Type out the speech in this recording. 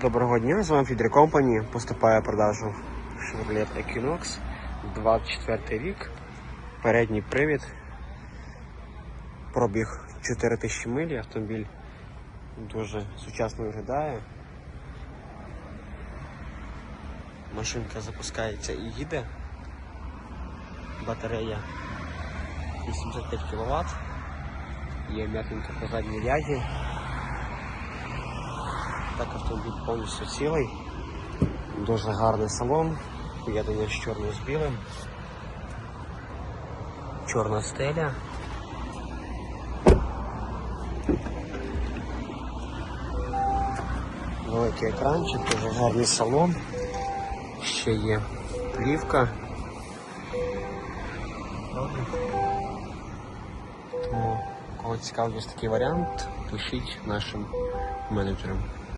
Доброго дня, з вами Фідер Компані. Поступає продажу Chevrolet Equinox 24 рік. Передній привід. Пробіг 4000 миль. Автомобіль дуже сучасно виглядає. Машинка запускається і їде. Батарея 85 кВт. Є м'якенька по задній ряді. Так автомобіль повністю цілий. Дуже гарний салон. Поєднання з чорним з білим. Чорна стеля. Великий екранчик, дуже гарний салон. Ще є плівка. Тому, цікавий ось такий варіант, пишіть нашим менеджерам.